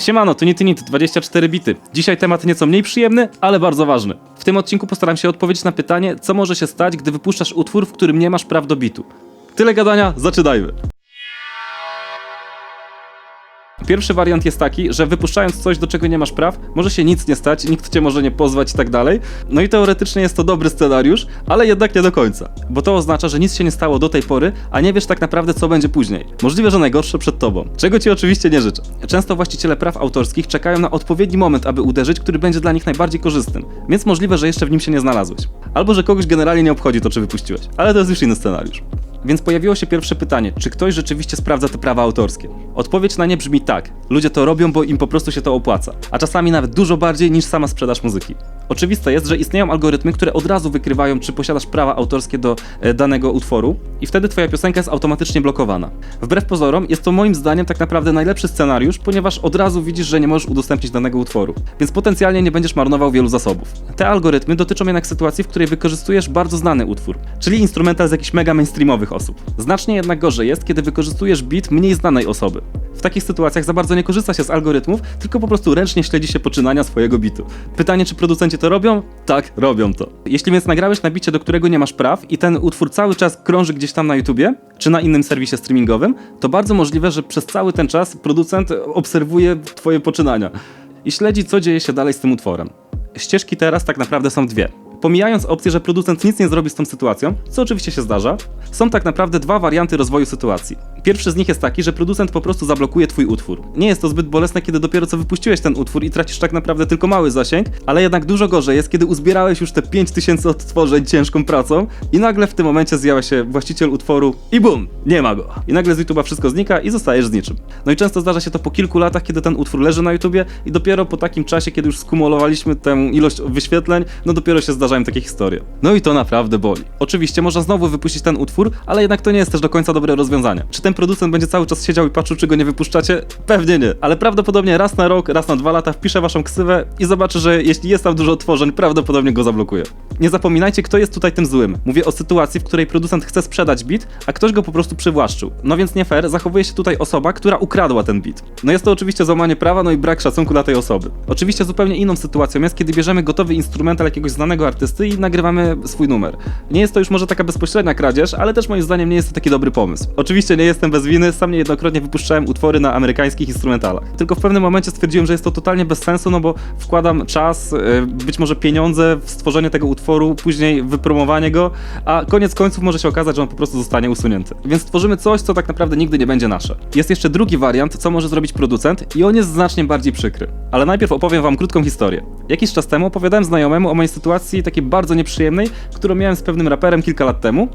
Siemano, to Nitinit 24 bity. Dzisiaj temat nieco mniej przyjemny, ale bardzo ważny. W tym odcinku postaram się odpowiedzieć na pytanie, co może się stać, gdy wypuszczasz utwór, w którym nie masz praw do bitu. Tyle gadania, zaczynajmy. Pierwszy wariant jest taki, że wypuszczając coś, do czego nie masz praw, może się nic nie stać, nikt cię może nie pozwać i tak dalej. No i teoretycznie jest to dobry scenariusz, ale jednak nie do końca. Bo to oznacza, że nic się nie stało do tej pory, a nie wiesz tak naprawdę, co będzie później. Możliwe, że najgorsze przed tobą. Czego ci oczywiście nie życzę. Często właściciele praw autorskich czekają na odpowiedni moment, aby uderzyć, który będzie dla nich najbardziej korzystnym. Więc możliwe, że jeszcze w nim się nie znalazłeś. Albo, że kogoś generalnie nie obchodzi to, czy wypuściłeś. Ale to jest już inny scenariusz. Więc pojawiło się pierwsze pytanie, czy ktoś rzeczywiście sprawdza te prawa autorskie? Odpowiedź na nie brzmi tak. Ludzie to robią, bo im po prostu się to opłaca. A czasami nawet dużo bardziej niż sama sprzedaż muzyki. Oczywiste jest, że istnieją algorytmy, które od razu wykrywają, czy posiadasz prawa autorskie do e, danego utworu i wtedy twoja piosenka jest automatycznie blokowana. Wbrew pozorom, jest to moim zdaniem tak naprawdę najlepszy scenariusz, ponieważ od razu widzisz, że nie możesz udostępnić danego utworu, więc potencjalnie nie będziesz marnował wielu zasobów. Te algorytmy dotyczą jednak sytuacji, w której wykorzystujesz bardzo znany utwór, czyli instrumental z jakichś mega mainstreamowych osób. Znacznie jednak gorzej jest, kiedy wykorzystujesz beat mniej znanej osoby. W takich sytuacjach za bardzo nie korzysta się z algorytmów, tylko po prostu ręcznie śledzi się poczynania swojego bitu. Pytanie, czy producenci to robią? Tak, robią to. Jeśli więc nagrałeś na bicie, do którego nie masz praw i ten utwór cały czas krąży gdzieś tam na YouTubie, czy na innym serwisie streamingowym, to bardzo możliwe, że przez cały ten czas producent obserwuje twoje poczynania i śledzi, co dzieje się dalej z tym utworem. Ścieżki teraz tak naprawdę są dwie. Pomijając opcję, że producent nic nie zrobi z tą sytuacją, co oczywiście się zdarza, są tak naprawdę dwa warianty rozwoju sytuacji. Pierwszy z nich jest taki, że producent po prostu zablokuje twój utwór. Nie jest to zbyt bolesne, kiedy dopiero co wypuściłeś ten utwór i tracisz tak naprawdę tylko mały zasięg, ale jednak dużo gorzej jest, kiedy uzbierałeś już te 5000 odtworzeń ciężką pracą i nagle w tym momencie zjawia się właściciel utworu i bum, nie ma go. I nagle z YouTube'a wszystko znika i zostajesz z niczym. No i często zdarza się to po kilku latach, kiedy ten utwór leży na YouTubie i dopiero po takim czasie, kiedy już skumulowaliśmy tę ilość wyświetleń, no dopiero się zdarzają takie historie. No i to naprawdę boli. Oczywiście można znowu wypuścić ten utwór, ale jednak to nie jest też do końca dobre rozwiązanie. Czy ten producent będzie cały czas siedział i patrzył, czy go nie wypuszczacie? Pewnie nie, ale prawdopodobnie raz na rok, raz na dwa lata wpiszę waszą ksywę i zobaczę, że jeśli jest tam dużo otworzeń, prawdopodobnie go zablokuje. Nie zapominajcie, kto jest tutaj tym złym. Mówię o sytuacji, w której producent chce sprzedać bit, a ktoś go po prostu przywłaszczył. No więc nie fair, zachowuje się tutaj osoba, która ukradła ten bit. No jest to oczywiście złamanie prawa, no i brak szacunku dla tej osoby. Oczywiście zupełnie inną sytuacją jest, kiedy bierzemy gotowy instrumental jakiegoś znanego artysty i nagrywamy swój numer. Nie jest to już może taka bezpośrednia kradzież, ale też moim zdaniem nie jest to taki dobry pomysł. Oczywiście nie jestem bez winy, sam niejednokrotnie wypuszczałem utwory na amerykańskich instrumentalach. Tylko w pewnym momencie stwierdziłem, że jest to totalnie bez sensu, no bo wkładam czas, e, być może pieniądze w stworzenie tego utworu, później wypromowanie go, a koniec końców może się okazać, że on po prostu zostanie usunięty. Więc tworzymy coś, co tak naprawdę nigdy nie będzie nasze. Jest jeszcze drugi wariant, co może zrobić producent i on jest znacznie bardziej przykry. Ale najpierw opowiem wam krótką historię. Jakiś czas temu opowiadałem znajomemu o mojej sytuacji takiej bardzo nieprzyjemnej, którą miałem z pewnym raperem kilka lat temu.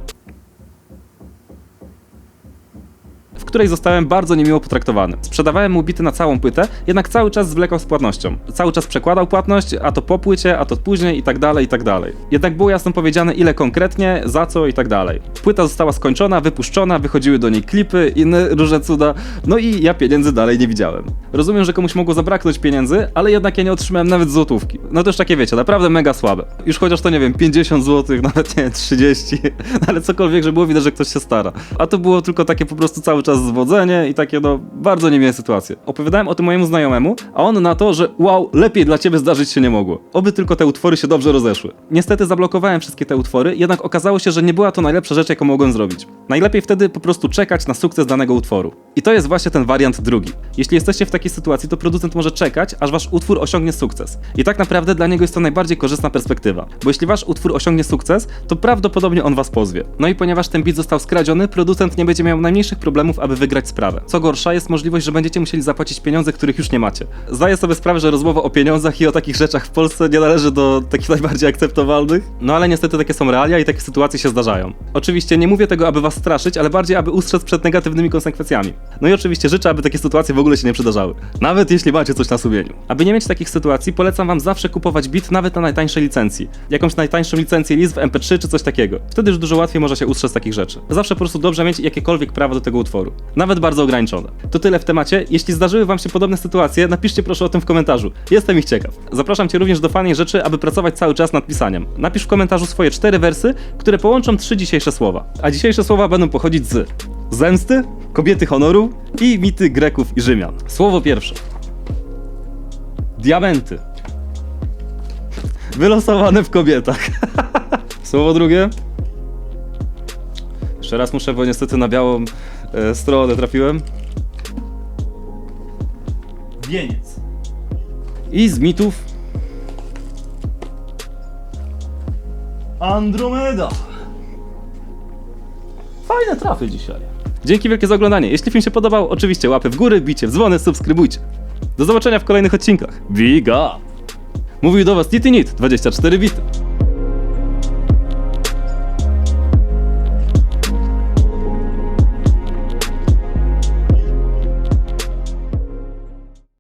W której zostałem bardzo niemiło potraktowany. Sprzedawałem mu bity na całą płytę, jednak cały czas zwlekał z płatnością. Cały czas przekładał płatność, a to po płycie, a to później i tak dalej, i tak dalej. Jednak było jasno powiedziane ile konkretnie, za co i tak dalej. Płyta została skończona, wypuszczona, wychodziły do niej klipy, inne różne cuda, no i ja pieniędzy dalej nie widziałem. Rozumiem, że komuś mogło zabraknąć pieniędzy, ale jednak ja nie otrzymałem nawet złotówki. No to już takie wiecie, naprawdę mega słabe. Już chociaż to nie wiem, 50 zł, nawet nie 30, ale cokolwiek, że było widać, że ktoś się stara. A to było tylko takie po prostu cały czas zwodzenie i takie no bardzo niemiłe sytuacje. Opowiadałem o tym mojemu znajomemu, a on na to, że wow, lepiej dla ciebie zdarzyć się nie mogło. Oby tylko te utwory się dobrze rozeszły. Niestety zablokowałem wszystkie te utwory, jednak okazało się, że nie była to najlepsza rzecz, jaką mogłem zrobić. Najlepiej wtedy po prostu czekać na sukces danego utworu. I to jest właśnie ten wariant drugi. Jeśli jesteście w takiej sytuacji, to producent może czekać, aż wasz utwór osiągnie sukces. I tak naprawdę dla niego jest to najbardziej korzystna perspektywa. Bo jeśli wasz utwór osiągnie sukces, to prawdopodobnie on was pozwie. No i ponieważ ten beat został skradziony, producent nie będzie miał najmniejszych problemów, aby wygrać sprawę. Co gorsza, jest możliwość, że będziecie musieli zapłacić pieniądze, których już nie macie. Zdaję sobie sprawę, że rozmowa o pieniądzach i o takich rzeczach w Polsce nie należy do takich najbardziej akceptowalnych, no ale niestety takie są realia i takie sytuacje się zdarzają. Oczywiście nie mówię tego, aby was straszyć, ale bardziej, aby ustrzec przed negatywnymi konsekwencjami. No i oczywiście życzę, aby takie sytuacje w ogóle się nie przydarzały. Nawet jeśli macie coś na sumieniu. Aby nie mieć takich sytuacji, polecam wam zawsze kupować bit nawet na najtańszej licencji. Jakąś najtańszą licencję list w MP3 czy coś takiego. Wtedy już dużo łatwiej może się ustrzec takich rzeczy. Zawsze po prostu dobrze mieć jakiekolwiek prawo do tego utworu. Nawet bardzo ograniczone. To tyle w temacie. Jeśli zdarzyły wam się podobne sytuacje, napiszcie proszę o tym w komentarzu. Jestem ich ciekaw. Zapraszam cię również do fajnej rzeczy, aby pracować cały czas nad pisaniem. Napisz w komentarzu swoje cztery wersy, które połączą trzy dzisiejsze słowa. A dzisiejsze słowa będą pochodzić z zemsty, kobiety honoru i mity Greków i Rzymian. Słowo pierwsze. Diamenty. Wylosowane w kobietach. Słowo drugie. Jeszcze raz muszę, bo niestety na białą e, stronę trafiłem. Wieniec. I z mitów Andromeda. Fajne trafy dzisiaj. Dzięki wielkie za oglądanie. Jeśli film się podobał, oczywiście łapy w górę, bicie w dzwony, subskrybujcie. Do zobaczenia w kolejnych odcinkach. Big up! Mówił do Was Nitty Nit 24 bity.